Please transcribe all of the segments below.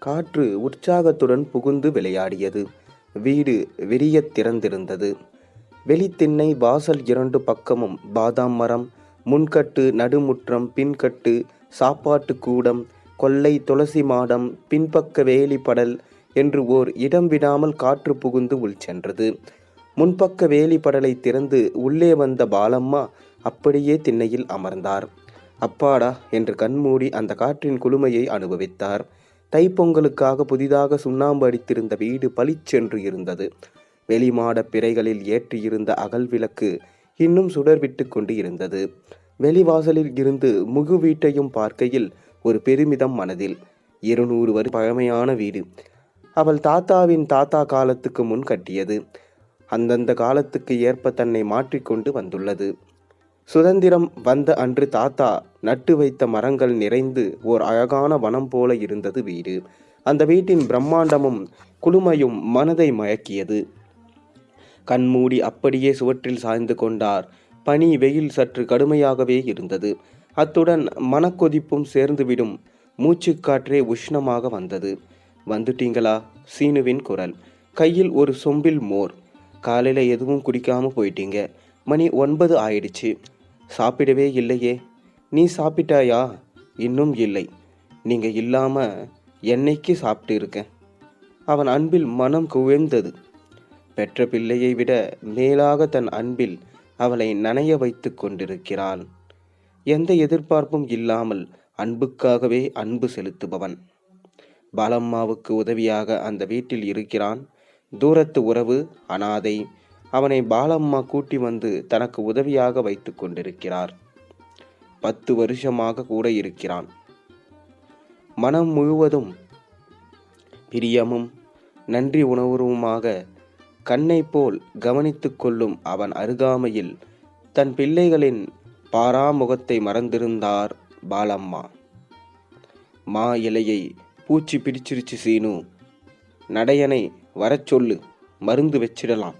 காற்று உற்சாகத்துடன் புகுந்து விளையாடியது. வீடு விரியத் திறந்திருந்தது. வெளித்திண்ணை வாசல் இரண்டு பக்கமும் பாதாம் மரம் முன்கட்டு நடுமுற்றம் பின்கட்டு சாப்பாட்டு கூடம் கொல்லை துளசி மாடம் பின்பக்க வேலி படல் என்று ஓர் இடம் விடாமல் காற்று புகுந்து உள் சென்றது. முன்பக்க வேலி படலை திறந்து உள்ளே வந்த பாலம்மா அப்படியே திண்ணையில் அமர்ந்தார். அப்பாடா என்று கண்மூடி அந்த காற்றின் குளுமையை அனுபவித்தார். தைப்பொங்கலுக்காக புதிதாக சுண்ணாம்பு அடித்திருந்த வீடு பளிச்சென்று இருந்தது. வெளிமாட பிறைகளில் ஏற்றியிருந்த அகல் விளக்கு இன்னும் சுடர்விட்டு கொண்டு இருந்தது வெளிவாசலில் இருந்து முகு வீட்டையும் பார்க்கையில் ஒரு பெருமிதம் மனதில். இருநூறு வரி பழமையான வீடு. அவள் தாத்தாவின் தாத்தா காலத்துக்கு முன் கட்டியது. அந்தந்த காலத்துக்கு ஏற்ப தன்னை மாற்றிக்கொண்டு வந்துள்ளது. சுதந்திரம் வந்த அன்று தாத்தா நட்டு வைத்த மரங்கள் நிறைந்து ஓர் அழகான வனம் போல இருந்தது வீடு. அந்த வீட்டின் பிரம்மாண்டமும் குளுமையும் மனதை மயக்கியது. கண்மூடி அப்படியே சுவற்றில் சாய்ந்து கொண்டார். பனி வெயில் சற்று கடுமையாகவே இருந்தது. அத்துடன் மனக்கொதிப்பும் சேர்ந்துவிடும் மூச்சுக்காற்றே உஷ்ணமாக வந்தது. வந்துட்டீங்களா? சீனுவின் குரல். கையில் ஒரு சொம்பில் மோர். காலையில் எதுவும் குடிக்காமல் போயிட்டீங்க. மணி ஒன்பது ஆயிடுச்சு. சாப்பிடவே இல்லையே. நீ சாப்பிட்டாயா? இன்னும் இல்லை. நீங்கள் இல்லாமல் என்னைக்கு சாப்பிட்டு இருக்கேன்? அவன் அன்பில் மனம் குவிழ்ந்தது பெற்ற பிள்ளையை விட மேலாக தன் அன்பில் அவளை நனைய வைத்து கொண்டிருக்கிறாள். எந்த எதிர்பார்ப்பும் இல்லாமல் அன்புக்காகவே அன்பு செலுத்துபவன். பாலம்மாவுக்கு உதவியாக அந்த வீட்டில் இருக்கிறான். தூரத்து உறவு அனாதை அவனை பாலம்மா கூட்டி வந்து தனக்கு உதவியாக வைத்து கொண்டிருக்கிறார். பத்து வருஷமாக கூட இருக்கிறான். மனம் முழுவதும் பிரியமும் நன்றி உணர்வுமாக கண்ணை போல் கவனித்துக் கொள்ளும் அவன் அருகாமையில் தன் பிள்ளைகளின் பாராமுகத்தை மறந்திருந்தார் பாலம்மா. மா இலையை பூச்சி பிடிச்சிருச்சு சீனு. நடையனை வரச் சொல்லு மருந்து வச்சிடலாம்.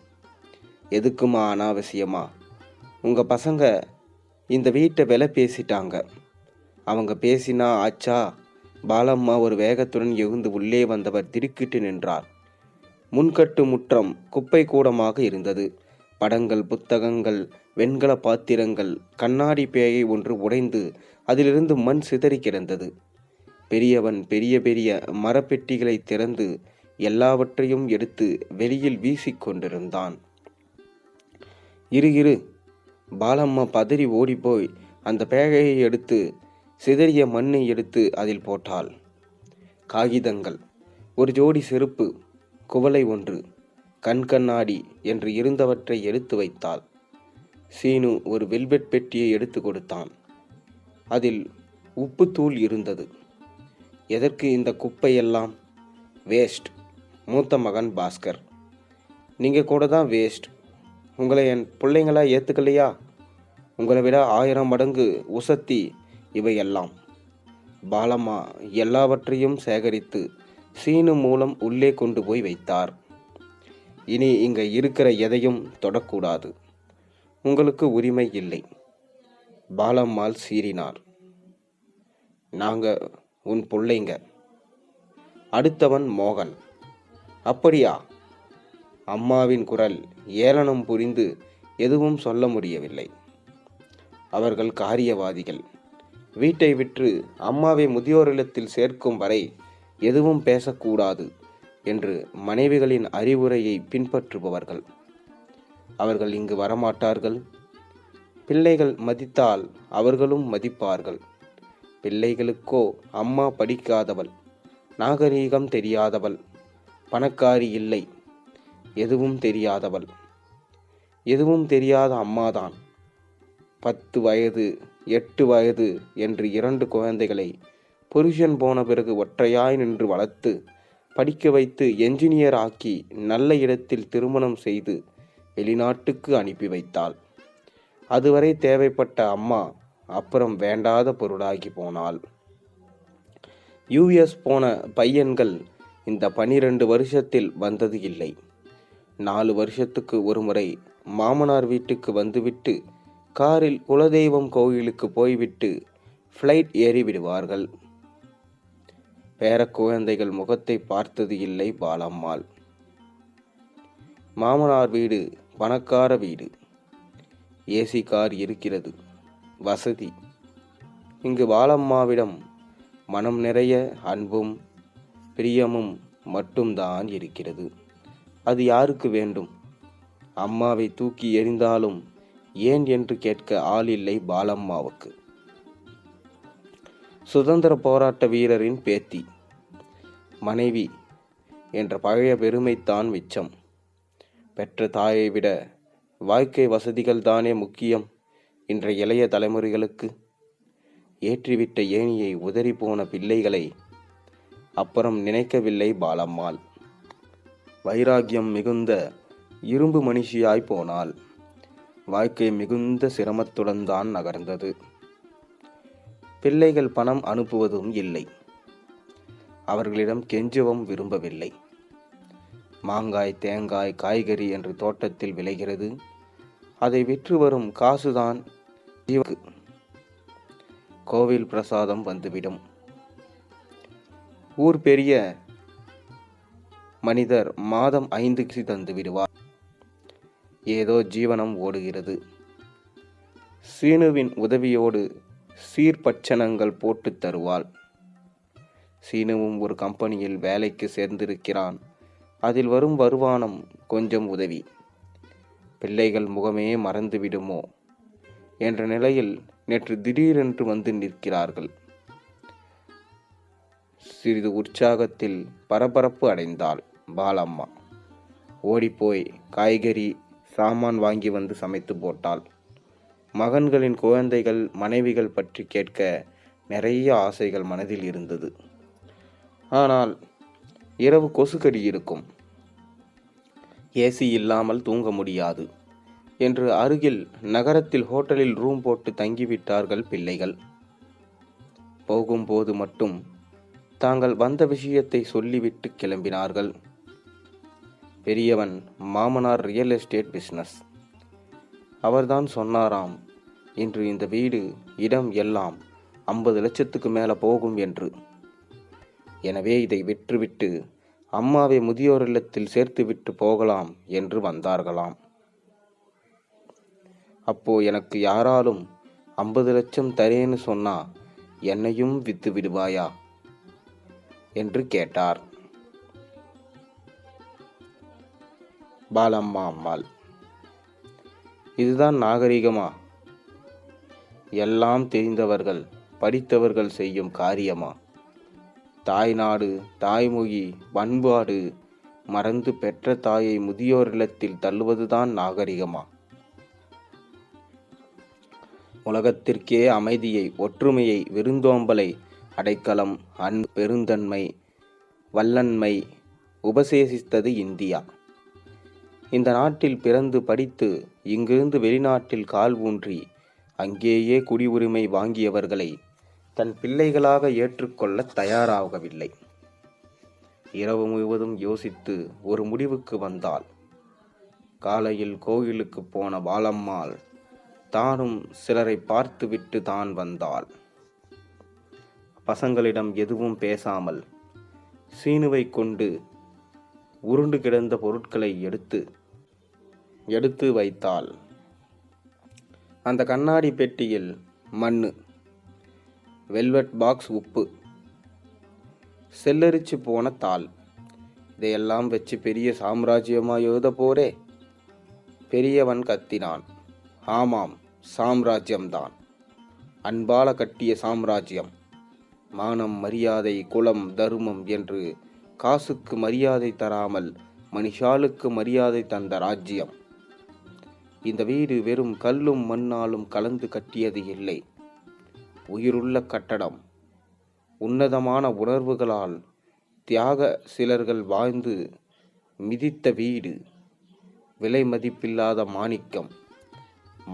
எதுக்குமா அனாவசியமா? உங்கள் பசங்க இந்த வீட்டை விலை பேசிட்டாங்க. அவங்க பேசினா ஆச்சா பாலம்மா ஒரு வேகத்துடன் எழுந்து உள்ளே வந்தவர் திடுக்கிட்டு நின்றார். முன்கட்டு முற்றம் குப்பை கூடமாக இருந்தது. படங்கள் புத்தகங்கள் வெண்கல பாத்திரங்கள் கண்ணாடி பேயை ஒன்று உடைந்து அதிலிருந்து மண் சிதறி கிடந்தது. பெரியவன் பெரிய பெரிய மரப்பெட்டிகளை திறந்து எல்லாவற்றையும் எடுத்து வெளியில் வீசிக்கொண்டிருந்தான் இரு இரு. பாலம்மா பதறி ஓடிப்போய் அந்த பேகையை எடுத்து சிதறிய மண்ணை எடுத்து அதில் போட்டாள். காகிதங்கள். ஒரு ஜோடி செருப்பு குவளை ஒன்று கண் கண்ணாடி என்று இருந்தவற்றை எடுத்து வைத்தாள். சீனு ஒரு வெல்வெட் பெட்டியை எடுத்து கொடுத்தான். அதில் உப்புத்தூள் இருந்தது. எதற்கு இந்த குப்பையெல்லாம் வேஸ்ட். மூத்த மகன் பாஸ்கர். நீங்கள் கூட தான் வேஸ்ட். உங்களை என் பிள்ளைங்களா ஏற்றுக்கலையா உங்களை விட ஆயிரம் மடங்கு உசத்தி இவையெல்லாம். பாலம்மா எல்லாவற்றையும் சேகரித்து சீனு மூலம் உள்ளே கொண்டு போய் வைத்தார். இனி இங்கே இருக்கிற எதையும் தொடக்கூடாது. உங்களுக்கு உரிமை இல்லை. பாலம்மாள் சீறினார். நாங்க உன் பிள்ளைங்க. அடுத்தவன் மோகன். அப்படியா? அம்மாவின் குரல் ஏளனம் புரிந்து எதுவும் சொல்ல முடியவில்லை. அவர்கள் காரியவாதிகள். வீட்டை விற்று அம்மாவை முதியோர் இல்லத்தில் சேர்க்கும் வரை எதுவும் பேசக்கூடாது என்று மனைவிகளின் அறிவுரையை பின்பற்றுபவர்கள். அவர்கள் இங்கு வரமாட்டார்கள். பிள்ளைகள் மதித்தால் அவர்களும் மதிப்பார்கள். பிள்ளைகளுக்கோ அம்மா படிக்காதவள் நாகரீகம் தெரியாதவள் பணக்காரி இல்லை. எதுவும் தெரியாதவள். எதுவும் தெரியாத அம்மாதான். பத்து வயது எட்டு வயது என்று இரண்டு குழந்தைகளை புருஷன் போன பிறகு ஒற்றையாய் நின்று வளர்த்து படிக்க வைத்து என்ஜினியர் ஆக்கி நல்ல இடத்தில் திருமணம் செய்து வெளிநாட்டுக்கு அனுப்பி வைத்தாள். அதுவரை தேவைப்பட்ட அம்மா அப்புறம் வேண்டாத பொருளாகி போனாள். யூஎஸ் போன பையன்கள் இந்த பனிரெண்டு வருஷத்தில் வந்தது இல்லை. நாலு வருஷத்துக்கு ஒரு முறை மாமனார் வீட்டுக்கு வந்துவிட்டு காரில் குலதெய்வம் கோயிலுக்கு போய்விட்டு ஃப்ளைட் ஏறி விடுவார்கள். பேர குழந்தைகள் முகத்தை பார்த்தது இல்லை பாலம்மாள். மாமனார் வீடு பணக்கார வீடு. ஏசி கார் இருக்கிறது. வசதி. இங்கு பாலம்மாவிடம் மனம் நிறைய அன்பும் பிரியமும் மட்டும்தான் இருக்கிறது. அது யாருக்கு வேண்டும்? அம்மாவை தூக்கி எறிந்தாலும் ஏன் என்று கேட்க ஆள் இல்லை பாலம்மாவுக்கு. சுதந்திர போராட்ட வீரரின் பேத்தி. மனைவி என்ற பழைய பெருமைத்தான் மிச்சம். பெற்ற தாயை விட வாழ்க்கை வசதிகள் தானே முக்கியம் இன்றைய இளைய தலைமுறைகளுக்கு. ஏற்றிவிட்ட ஏணியை உதறி போன பிள்ளைகளை அப்புறம் நினைக்கவில்லை பாலம்மாள். வைராக்கியம் மிகுந்த இரும்பு மனுஷியாய் போனாள் வாழ்க்கை மிகுந்த சிரமத்துடன் தான் நகர்ந்தது. பிள்ளைகள் பணம் அனுப்புவதும் இல்லை. அவர்களிடம் கெஞ்சவும் விரும்பவில்லை. மாங்காய் தேங்காய் காய்கறி என்று தோட்டத்தில் விளைகிறது. அதை விற்று வரும் காசுதான் கோவில் பிரசாதம் வந்துவிடும். ஊர் பெரிய மனிதர் மாதம் ஐந்து கிசி தந்து விடுவார். ஏதோ ஜீவனம் ஓடுகிறது. சீனுவின் உதவியோடு சீர்பட்சணங்கள் போட்டு தருவாள். சீனுவும் ஒரு கம்பெனியில் வேலைக்கு சேர்ந்திருக்கிறான். அதில் வரும் வருமானம் கொஞ்சம் உதவி. பிள்ளைகள் முகமே மறந்துவிடுமோ என்ற நிலையில் நேற்று திடீரென்று வந்து நிற்கிறார்கள். சிறிது உற்சாகத்தில் பரபரப்பு அடைந்தாள். பாலம்மா. ஓடிப்போய் காய்கறி சாமான் வாங்கி வந்து சமைத்து போட்டாள். மகன்களின் குழந்தைகள் மனைவிகள் பற்றி கேட்க நிறைய ஆசைகள் மனதில் இருந்தது. ஆனால் இரவு கொசுக்கடி இருக்கும். ஏசி இல்லாமல் தூங்க முடியாது என்று அருகில் நகரத்தில் ஹோட்டலில் ரூம் போட்டு தங்கிவிட்டார்கள் பிள்ளைகள். போகும்போது மட்டும் தாங்கள் வந்த விஷயத்தை சொல்லிவிட்டு கிளம்பினார்கள். பெரியவன் மாமனார் ரியல் எஸ்டேட் பிஸ்னஸ் அவர்தான் சொன்னாராம் இன்று இந்த வீடு இடம் எல்லாம் ஐம்பது லட்சத்துக்கு மேலே போகும் என்று. எனவே இதை விற்றுவிட்டு அம்மாவை முதியோர் இல்லத்தில் சேர்த்துவிட்டு போகலாம் என்று வந்தார்களாம். அப்போ எனக்கு யாராலும் ஐம்பது லட்சம் தரேன்னு சொன்னா என்னையும் வித்து விடுவாயா? என்று கேட்டார். பாலம்மா அம்மாள் இதுதான் நாகரிகமா? எல்லாம் தெரிந்தவர்கள் படித்தவர்கள் செய்யும் காரியமா? தாய்நாடு தாய்மொழி பண்பாடு மறந்து பெற்ற தாயை முதியோர் இல்லத்தில் தள்ளுவதுதான் நாகரிகமா? உலகத்திற்கே அமைதியை ஒற்றுமையை விருந்தோம்பலை அடைக்கலம் அன் பெருந்தன்மை வல்லன்மை உபசேசித்தது இந்தியா. இந்த நாட்டில் பிறந்து படித்து இங்கிருந்து வெளிநாட்டில் கால் ஊன்றி அங்கேயே குடியுரிமை வாங்கியவர்களை தன் பிள்ளைகளாக ஏற்றுக்கொள்ள தயாராகவில்லை. இரவு முழுவதும் யோசித்து ஒரு முடிவுக்கு வந்தாள். காலையில் கோயிலுக்கு போன பாலம்மாள் தானும் சிலரை பார்த்துவிட்டு தான் வந்தாள். பசங்களிடம் எதுவும் பேசாமல் சீனுவை கொண்டு உருண்டு கிடந்த பொருட்களை எடுத்து எடுத்து வைத்தாள். அந்த கண்ணாடி பெட்டியில் மண் வெல்வெட் பாக்ஸ் உப்பு செல்லரிச்சு போன தாள். இதையெல்லாம் வச்சு பெரிய சாம்ராஜ்யமாக எழுத போரே பெரியவன் கத்தினான். ஆமாம் சாம்ராஜ்யம்தான். அன்பால கட்டிய சாம்ராஜ்யம். மானம் மரியாதை குலம் தர்மம் என்று காசுக்கு மரியாதை தராமல் மனுஷாளுக்கு மரியாதை தந்த ராஜ்யம். இந்த வீடு வெறும் கல்லும் மண்ணாலும் கலந்து கட்டியது இல்லை. உயிருள்ள கட்டடம். உன்னதமான உணர்வுகளால் தியாக சிலர்கள் வாழ்ந்து மிதித்த வீடு. விலை மதிப்பில்லாத மாணிக்கம்.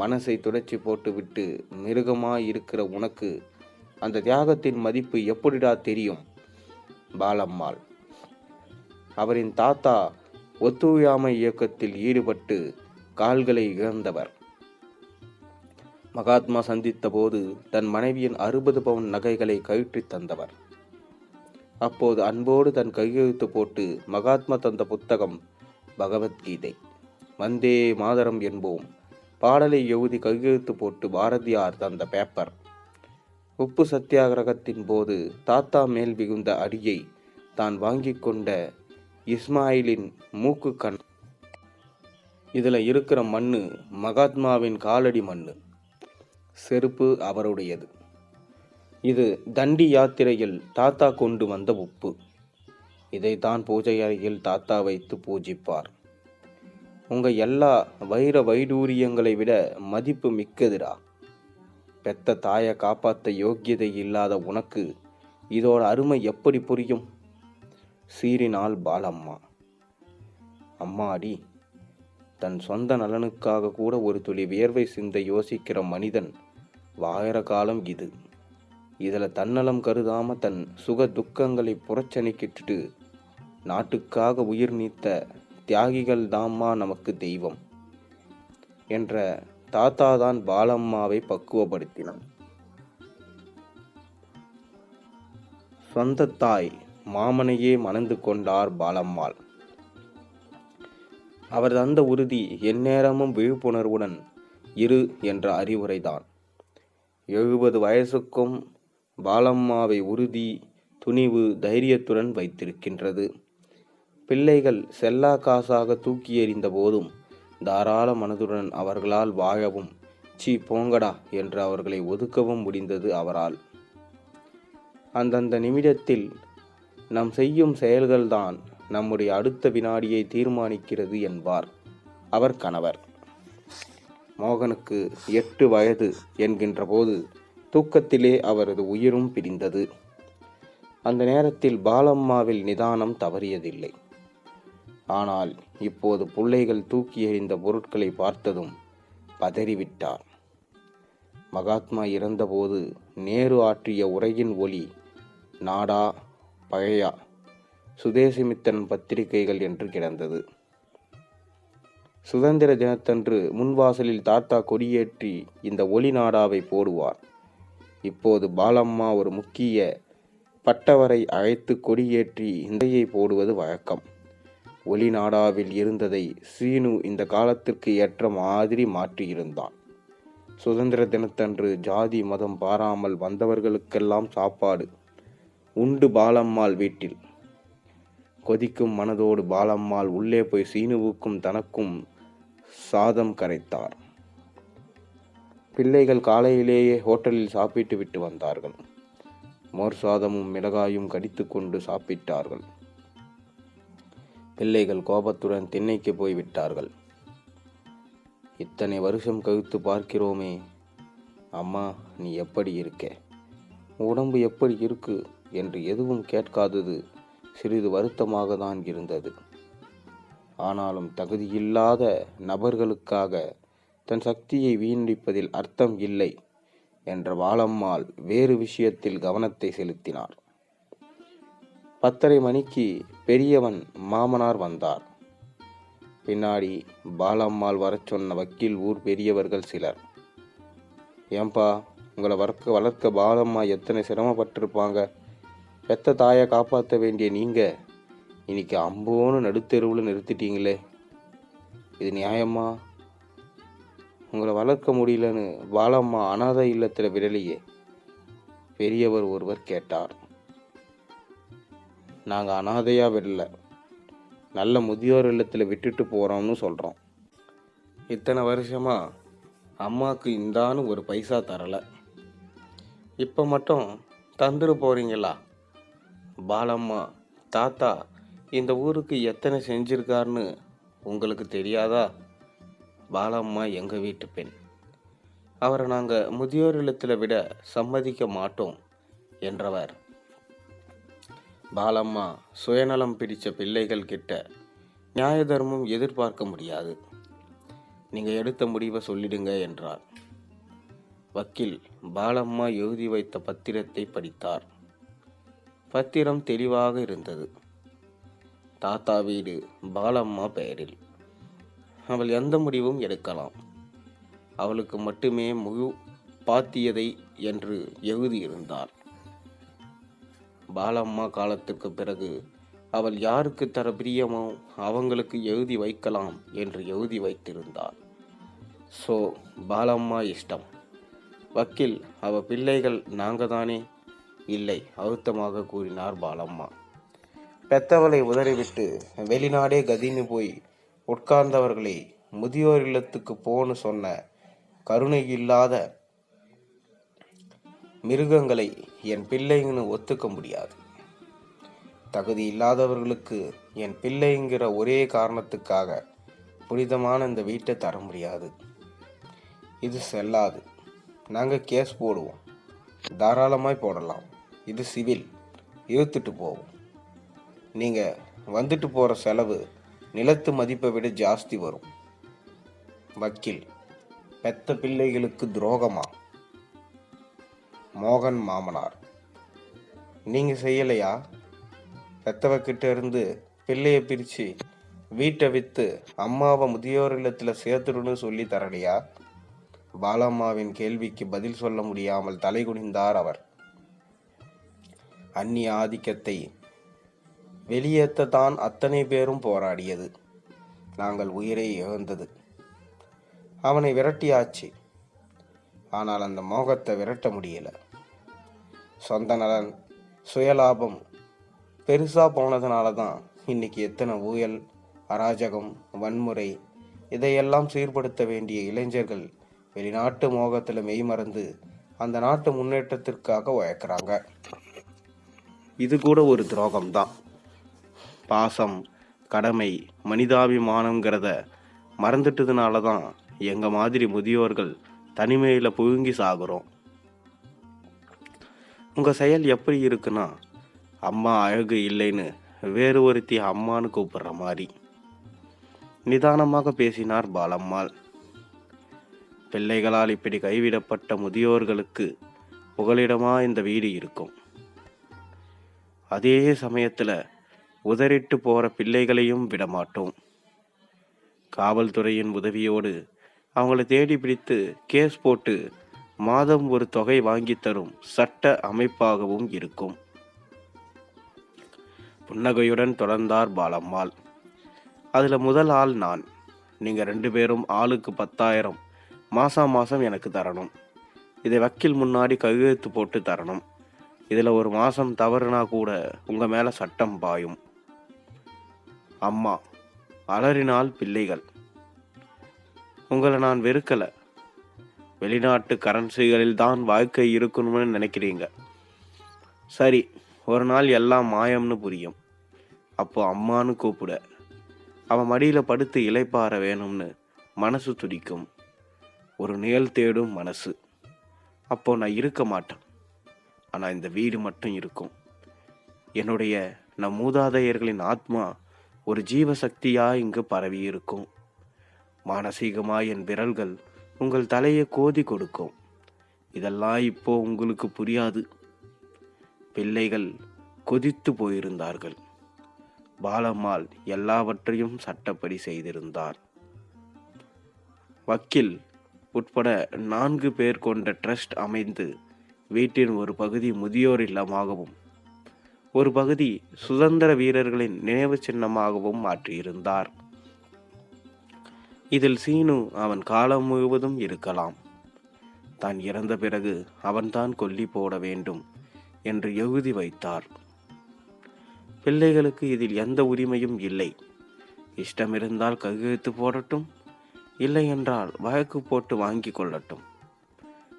மனசை துடைச்சி போட்டுவிட்டு மிருகமாய் இருக்கிற உனக்கு அந்த தியாகத்தின் மதிப்பு எப்படிடா தெரியும்? பாலம்மாள். அவரின் தாத்தா ஒத்துழையாமை இயக்கத்தில் ஈடுபட்டு கால்களை இழந்தவர். மகாத்மா சந்தித்த போது தன் மனைவியின் அறுபது பவுன் நகைகளை கயிற்றி தந்தவர். அப்போது அன்போடு தன் கையெழுத்து போட்டு மகாத்மா தந்த புத்தகம் பகவத்கீதை. வந்தே மாதரம் என்போம். பாடலை எழுதி கையெழுத்து போட்டு பாரதியார் தந்த பேப்பர். உப்பு சத்தியாகிரகத்தின் போது தாத்தா மேல் மிகுந்த அடியை தான் வாங்கிக் கொண்ட இஸ்மாயிலின் மூக்கு கண் இதில் இருக்கிற மண் மகாத்மாவின் காலடி மண் செருப்பு அவருடையது. இது தண்டி யாத்திரையில் தாத்தா கொண்டு வந்த உப்பு. இதைத்தான் பூஜை அறையில் தாத்தா வைத்து பூஜிப்பார். உங்கள் எல்லா வைர வைடூரியங்களை விட மதிப்பு மிக்கதுடா. பெத்த தாயை காப்பாற்ற யோக்கியதை இல்லாத உனக்கு இதோட அருமை எப்படி புரியும்? சீறினாள் பாலம்மா. அம்மாடி தன் சொந்த நலனுக்காக கூட ஒரு துளி வியர்வை சிந்த யோசிக்கிற மனிதன் வாயிற காலம் இது. இதில் தன்னலம் கருதாம தன் சுக துக்கங்களை புறச்சணிக்கிட்டு நாட்டுக்காக உயிர் நீத்த தியாகிகள் தாம்மா நமக்கு தெய்வம் என்ற தாத்தா தான் பாலம்மாவை பக்குவப்படுத்தினான். சொந்த தாய் மாமனையே மணந்து கொண்டார் பாலம்மாள். அவர் தந்த உறுதி எந்நேரமும் விழிப்புணர்வுடன் இரு என்ற அறிவுரைதான். எழுபது வயசுக்கும் பாலம்மாவை உறுதி துணிவு தைரியத்துடன் வைத்திருக்கின்றது. பிள்ளைகள் செல்லா காசாக தூக்கி எறிந்த போதும் தாராள மனதுடன் அவர்களால் வாழவும் சீ போங்கடா என்று அவர்களை ஒதுக்கவும் முடிந்தது அவரால். அந்தந்த நிமிடத்தில் நாம் செய்யும் செயல்கள்தான் நம்முடைய அடுத்த வினாடியை தீர்மானிக்கிறது என்பார். அவர் கணவர். மோகனுக்கு எட்டு வயது என்கின்ற போது தூக்கத்திலே அவரது உயிரும் பிரிந்தது. அந்த நேரத்தில் பாலம்மாவில் நிதானம் தவறியதில்லை. ஆனால் இப்போது பிள்ளைகள் தூக்கி எறிந்த பொருட்களை பார்த்ததும் பதறிவிட்டார். மகாத்மா இறந்தபோது நேரு ஆற்றிய உரையின் ஒளி நாடா பழையா சுதேசிமித்தன் பத்திரிகைகள் என்று கிடந்தது. சுதந்திர தினத்தன்று முன்வாசலில் தாத்தா கொடியேற்றி இந்த ஒளி நாடாவை போடுவார். இப்போது பாலம்மா ஒரு முக்கிய பட்டவரை அழைத்து கொடியேற்றி இந்தையை போடுவது வழக்கம். ஒளி நாடாவில் இருந்ததை சீனு இந்த காலத்திற்கு ஏற்ற மாதிரி மாற்றியிருந்தான். சுதந்திர தினத்தன்று ஜாதி மதம் பாராமல் வந்தவர்களுக்கெல்லாம் சாப்பாடு உண்டு பாலம்மாள் வீட்டில். கொதிக்கும் மனதோடு பாலம்மாள் உள்ளே போய் சீனுவுக்கும் தனக்கும் சாதம் கரைத்தார். பிள்ளைகள் காலையிலேயே ஹோட்டலில் சாப்பிட்டு விட்டு வந்தார்கள். மோர் சாதமும் மிளகாயும் கடித்துக்கொண்டு சாப்பிட்டார்கள். பிள்ளைகள் கோபத்துடன் திண்ணைக்கு போய் விட்டார்கள். இத்தனை வருஷம் கழித்து பார்க்கிறோமே அம்மா நீ எப்படி இருக்க? உடம்பு எப்படி இருக்கு? என்று எதுவும் கேட்காதது சிறிது வருத்தமாக தான் இருந்தது. ஆனாலும் தகுதியில்லாத நபர்களுக்காக தன் சக்தியை வீணடிப்பதில் அர்த்தம் இல்லை என்ற வாளம்மாள் வேறு விஷயத்தில் கவனத்தை செலுத்தினார். பத்தரை மணிக்கு பெரியவன் மாமனார் வந்தார். பின்னாடி பாலம்மாள் வரச் சொன்ன வக்கீல் ஊர் பெரியவர்கள் சிலர். ஏன்பா உங்களை வளர்க்க வளர்க்க பாலம்மா எத்தனை சிரமப்பட்டிருப்பாங்க? பெத்த தாயை காப்பாற்ற வேண்டிய நீங்கள் இன்னைக்கு அம்போன்னு நடுத்தெருவில் நிறுத்திட்டீங்களே. இது நியாயமா? உங்களை வளர்க்க முடியலன்னு பாலம்மா அனாதை இல்லத்தில் விடலையே பெரியவர் ஒருவர் கேட்டார். நாங்கள் அனாதையாக விடல நல்ல முதியோர் இல்லத்தில் விட்டுட்டு போகிறோம்னு சொல்கிறோம் இத்தனை வருஷமாக அம்மாவுக்கு இந்தான்னு ஒரு பைசா தரலை. இப்போ மட்டும் தந்துட்டு போகிறீங்களா பாலம்மா தாத்தா இந்த ஊருக்கு எத்தனை செஞ்சிருக்காருன்னு உங்களுக்கு தெரியாதா? பாலம்மா எங்கள் வீட்டு பெண். அவரை நாங்கள் முதியோர் இல்லத்தில் விட சம்மதிக்க மாட்டோம் என்றவர். பாலம்மா சுயநலம் பிடித்த பிள்ளைகள் கிட்ட நியாய தர்மம் எதிர்பார்க்க முடியாது. நீங்கள் எடுத்த முடிவை சொல்லிடுங்க என்றார். வக்கீல் பாலம்மா எழுதி வைத்த பத்திரத்தை படித்தார். பத்திரம் தெளிவாக இருந்தது. தாத்தா வீடு பாலம்மா பெயரில். அவள் எந்த முடிவும் எடுக்கலாம். அவளுக்கு மட்டுமே முழு பாத்தியதை என்று எழுதியிருந்தார் பாலம்மா காலத்துக்கு பிறகு அவள் யாருக்கு தர பிரியமோ அவங்களுக்கு எழுதி வைக்கலாம் என்று எழுதி வைத்திருந்தாள். ஸோ பாலம்மா இஷ்டம். வக்கீல் அவ பிள்ளைகள் நாங்கள் தானே இல்லை அழுத்தமாக கூறினார் பாலம்மா. பெத்தவளை உதறிவிட்டு வெளிநாடே கதின்னு போய் உட்கார்ந்தவர்களை முதியோர் இல்லத்துக்கு போன்னு சொன்ன கருணை இல்லாத மிருகங்களை என் பிள்ளைங்கன்னு ஒத்துக்க முடியாது. தகுதி இல்லாதவர்களுக்கு என் பிள்ளைங்கிற ஒரே காரணத்துக்காக புனிதமான இந்த வீட்டை தர முடியாது. இது செல்லாது. நாங்கள் கேஸ் போடுவோம். தாராளமாய் போடலாம். இது சிவில். இழுத்துட்டு போவோம் நீங்கள் வந்துட்டு போகிற செலவு நிலத்து மதிப்பை விட ஜாஸ்தி வரும். வக்கீல் பெத்த பிள்ளைகளுக்கு துரோகமா? மோகன் மாமனார் நீங்கள் செய்யலையா? பெத்தவக்கிட்ட இருந்து பிள்ளையை பிரித்து வீட்டை விற்று அம்மாவை முதியோர் இல்லத்தில் சேர்த்துடுன்னு சொல்லி தரலையா? பாலம்மாவின் கேள்விக்கு பதில் சொல்ல முடியாமல் தலைகுனிந்தார் அவர். அந்நிய ஆதிக்கத்தை வெளியேற்ற தான் அத்தனை பேரும் போராடியது. நாங்கள் உயிரை இழந்தது. அவனை விரட்டியாச்சு. ஆனால் அந்த மோகத்தை விரட்ட முடியல. சொந்த நலன் சுயலாபம் பெருசாக போனதுனால தான் இன்னைக்கு எத்தனை ஊழல் அராஜகம் வன்முறை இதையெல்லாம் சீர்படுத்த வேண்டிய இளைஞர்கள் வெளிநாட்டு மோகத்தில் மெய்மறந்து அந்த நாட்டு முன்னேற்றத்திற்காக உழைக்கிறாங்க. இது கூட ஒரு துரோகம்தான். பாசம் கடமை மனிதாபிமானங்கிறத மறந்துட்டதுனால தான் எங்கள் மாதிரி முதியோர்கள் தனிமையில் புழுங்கி சாகுறோம். உங்கள் செயல் எப்படி இருக்குன்னா அம்மா அழகு இல்லைன்னு வேறு ஒருத்தி அம்மான்னு கூப்பிடுற மாதிரி. நிதானமாக பேசினார் பாலம்மாள். பிள்ளைகளால் இப்படி கைவிடப்பட்ட முதியோர்களுக்கு புகலிடமாக இந்த வீடு இருக்கும். அதே சமயத்தில் உதறிட்டு போகிற பிள்ளைகளையும் விடமாட்டோம். காவல்துறையின் உதவியோடு அவங்கள தேடி பிடித்து கேஸ் போட்டு மாதம் ஒரு தொகை வாங்கி தரும் சட்ட அமைப்பாகவும் இருக்கும். புன்னகையுடன் தொடர்ந்தார் பாலம்மாள். அதில் முதல் ஆள் நான். நீங்கள் ரெண்டு பேரும் ஆளுக்கு பத்தாயிரம் மாதம் மாதம் எனக்கு தரணும். இதை வக்கீல் முன்னாடி கையெழுத்து போட்டு தரணும். இதில் ஒரு மாதம் தவறுனா கூட உங்கள் மேலே சட்டம் பாயும். அம்மா அலறினால் பிள்ளைகள். உங்களை நான் வெறுக்கலை. வெளிநாட்டு கரன்சிகளில் தான் வாழ்க்கை இருக்கணும்னு நினைக்கிறீங்க. சரி ஒரு நாள் எல்லாம் மாயம்னு புரியும். அப்போ அம்மான்னு கூப்பிட. அவன் மடியில் படுத்து இலைப்பார வேணும்னு மனசு துடிக்கும். ஒரு நிழல் தேடும் மனசு. அப்போ நான் இருக்க மாட்டேன். ஆனால் இந்த வீடு மட்டும் இருக்கும். என்னுடைய நம் மூதாதையர்களின் ஆத்மா ஒரு ஜீவசக்தியா இங்கு பரவி இருக்கும். மானசீகமா என் விரல்கள் உங்கள் தலையை கோதி கொடுக்கும். இதெல்லாம் இப்போ உங்களுக்கு புரியாது. பிள்ளைகள் கொதித்து போயிருந்தார்கள். பாலம்மாள் எல்லாவற்றையும் சட்டப்படி செய்திருந்தார். வக்கீல் உட்பட நான்கு பேர் கொண்ட ட்ரஸ்ட் அமைந்து வீட்டின் ஒரு பகுதி முதியோர் இல்லமாகவும் ஒரு பகுதி சுதந்திர வீரர்களின் நினைவு சின்னமாகவும் மாற்றியிருந்தார். இதில் சீனு அவன் காலம் முழுவதும் இருக்கலாம். தான் இறந்த பிறகு அவன்தான் கொல்லி போட வேண்டும் என்று எழுதி வைத்தார். பிள்ளைகளுக்கு இதில் எந்த உரிமையும் இல்லை. இஷ்டமிருந்தால் கையெழுத்து போடட்டும் இல்லை என்றால் வழக்கு போட்டு வாங்கி கொள்ளட்டும்.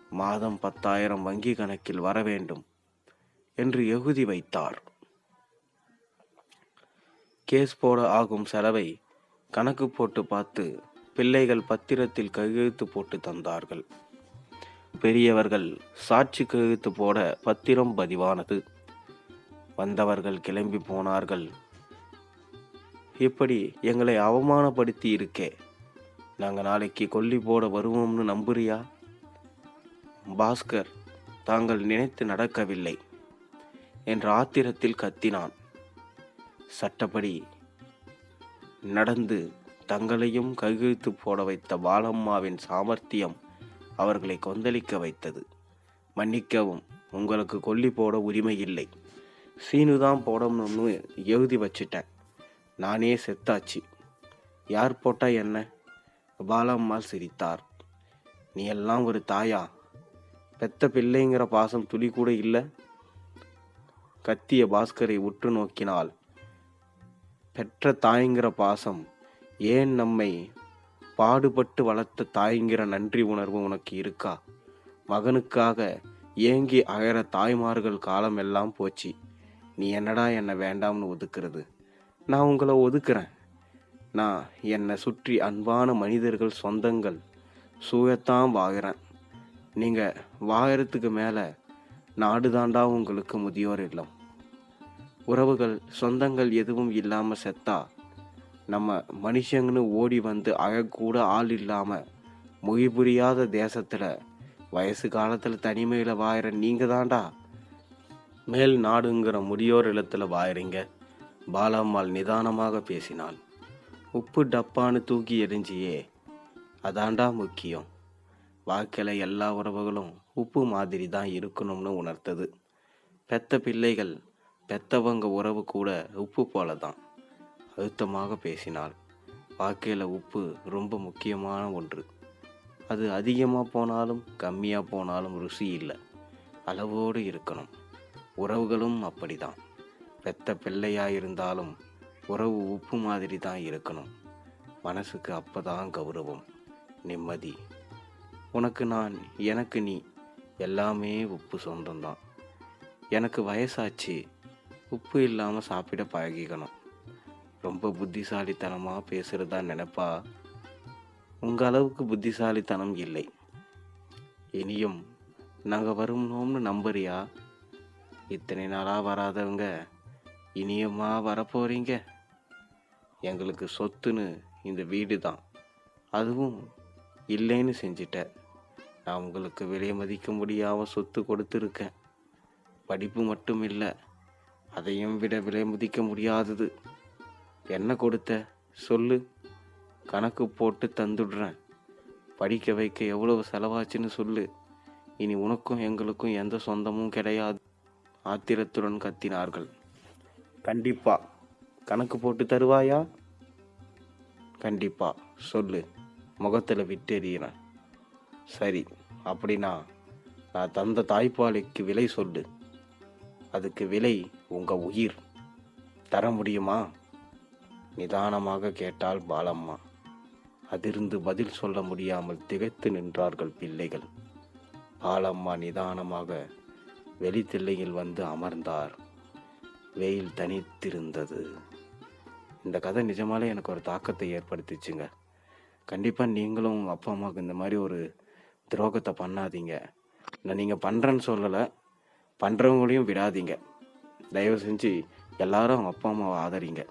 மாதம் பத்தாயிரம் வங்கி கணக்கில் வர வேண்டும் என்று எகுதி வைத்தார். கேஸ் போட ஆகும் செலவை கணக்கு போட்டு பார்த்து பிள்ளைகள் பத்திரத்தில் கையெழுத்து போட்டு தந்தார்கள். பெரியவர்கள் சாட்சி கையெழுத்து போட பத்திரம் பதிவானது. வந்தவர்கள் கிளம்பி போனார்கள். இப்படி எங்களை அவமானப்படுத்தி இருக்கே. நாங்கள் நாளைக்கு கொல்லி போட வருவோம்னு நம்புறியா? பாஸ்கர் தாங்கள் நினைத்து நடக்கவில்லை என்ற ஆத்திரத்தில் கத்தினான். சட்டப்படி நடந்து தங்களையும் கையெழுத்து போட வைத்த பாலம்மாவின் சாமர்த்தியம் அவர்களை கொந்தளிக்க வைத்தது. மன்னிக்கவும் உங்களுக்கு கொல்லி போட உரிமை இல்லை. சீனு தான் போடணும்னு எழுதி வச்சிட்டேன். நானே செத்தாச்சு. யார் போட்டா என்ன? பாலம்மாள் சிரித்தார். நீ எல்லாம் ஒரு தாயா? பெத்த பிள்ளைங்கிற பாசம் துளி கூட இல்லை. கத்திய பாஸ்கரை உற்று நோக்கினால் பெற்ற தாய்ங்கிற பாசம் ஏன் நம்மை பாடுபட்டு வளர்த்த தாய்ங்கிற நன்றி உணர்வு உனக்கு இருக்கா? மகனுக்காக ஏங்கி அழற தாய்மார்கள் காலம் எல்லாம் போச்சு. நீ என்னடா என்னை வேண்டாம்னு ஒதுக்குறது? நான் உங்களை ஒதுக்குறேன். நான் என்னை சுற்றி அன்பான மனிதர்கள் சொந்தங்கள் சூழத்தான் வாகிறேன். நீங்கள் வாயிரத்துக்கு மேலே நாடு தாண்டா உங்களுக்கு முதியோர் இல்லம். உறவுகள் சொந்தங்கள் எதுவும் இல்லாமல் செத்தா நம்ம மனுஷங்கன்னு ஓடி வந்து அழக்கூட ஆள் இல்லாமல் மொழி புரியாத தேசத்தில் வயசு காலத்தில் தனிமையில் வாயிற நீங்கள் தாண்டா? மேல் நாடுங்கிற முதியோர் இல்லத்தில் வாயிறீங்க. பாலம்மாள் நிதானமாக பேசினாள். உப்பு டப்பான்னு தூக்கி எரிஞ்சியே அதாண்டா முக்கியம். வாழ்க்கையில் எல்லா உறவுகளும் உப்பு மாதிரி தான் இருக்கணும்னு உணர்த்தது. பெத்த பிள்ளைகள் பெத்தவங்க உறவு கூட உப்பு போல தான் அழுத்தமாக பேசினால் வாழ்க்கையில் உப்பு ரொம்ப முக்கியமான ஒன்று. அது அதிகமாக போனாலும் கம்மியாக போனாலும் ருசி இல்லை. அளவோடு இருக்கணும். உறவுகளும் அப்படிதான். பெத்த பிள்ளையாக இருந்தாலும் உறவு உப்பு மாதிரி தான் இருக்கணும். மனசுக்கு அப்போதான் கௌரவம் நிம்மதி உனக்கு நான் எனக்கு நீ எல்லாமே உப்பு சொந்தம்தான். எனக்கு வயசாச்சு உப்பு இல்லாமல் சாப்பிட பழகிக்கணும். ரொம்ப புத்திசாலித்தனமாக பேசுகிறதா நினைப்பா? உங்கள் அளவுக்கு புத்திசாலித்தனம் இல்லை. இனியும் நாங்கள் வரும்னோம்னு நம்புறியா? இத்தனை நாளாக வராதவங்க இனியுமா வரப்போகிறீங்க எங்களுக்கு சொத்துன்னு இந்த வீடு தான் அதுவும் இல்லைன்னு செஞ்சிட்ட. நான் உங்களுக்கு விலை மதிக்க முடியாமல் சொத்து கொடுத்துருக்கேன். படிப்பு மட்டும் இல்லை அதையும் விட விலை மதிக்க முடியாதது. என்ன கொடுத்த? சொல்லு. கணக்கு போட்டு தந்துடுறேன். படிக்க வைக்க எவ்வளவு செலவாச்சுன்னு சொல்லு. இனி உனக்கும் எங்களுக்கும் எந்த சொந்தமும் கிடையாது. ஆத்திரத்துடன் கத்தினார்கள். கண்டிப்பா. கணக்கு போட்டு தருவாயா? கண்டிப்பா. சொல்லு. முகத்தில் விட்டெறியிறேன் சரி. அப்படின்னா நான் தந்த தாய்ப்பாலைக்கு விலை சொல்லு. அதுக்கு விலை உங்கள் உயிர். தர முடியுமா? நிதானமாக கேட்டால் பாலம்மா. அதிர்ந்து பதில் சொல்ல முடியாமல் திகைத்து நின்றார்கள் பிள்ளைகள். பாலம்மா நிதானமாக வெளித்தில்லையில் வந்து அமர்ந்தார். வெயில் தனித்திருந்தது இந்த கதை நிஜமாலே எனக்கு ஒரு தாக்கத்தை ஏற்படுத்திச்சுங்க. கண்டிப்பாக நீங்களும் உங்கள் அப்பா அம்மாவுக்கு இந்த மாதிரி ஒரு துரோகத்தை பண்ணாதீங்க. நான் நீங்கள் பண்ணுறேன்னு சொல்லலை. பண்ணுறவங்களையும் விடாதீங்க. தயவு செஞ்சு எல்லாரும் அவங்க அப்பா அம்மாவை ஆதரிங்க.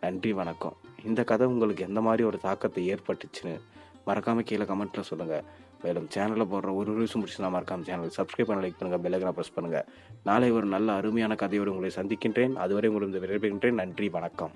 நன்றி வணக்கம். இந்த கதை உங்களுக்கு எந்த மாதிரி ஒரு தாக்கத்தை ஏற்பட்டுச்சுன்னு மறக்காமல் கீழே கமெண்ட்டில் சொல்லுங்கள் மேலும் சேனலில் போடுற ஒரு நியூஸும் முடிச்சுன்னா மறக்காமல் சேனல் சப்ஸ்கிரைப் பண்ண லைக் பண்ணுங்கள் பெல்லைக்கனை ப்ரெஸ் பண்ணுங்கள் நாளை ஒரு நல்ல அருமையான கதையோடு உங்களை சந்திக்கின்றேன். அதுவரை உங்களுக்கு விரைவுகின்றேன் நன்றி வணக்கம்.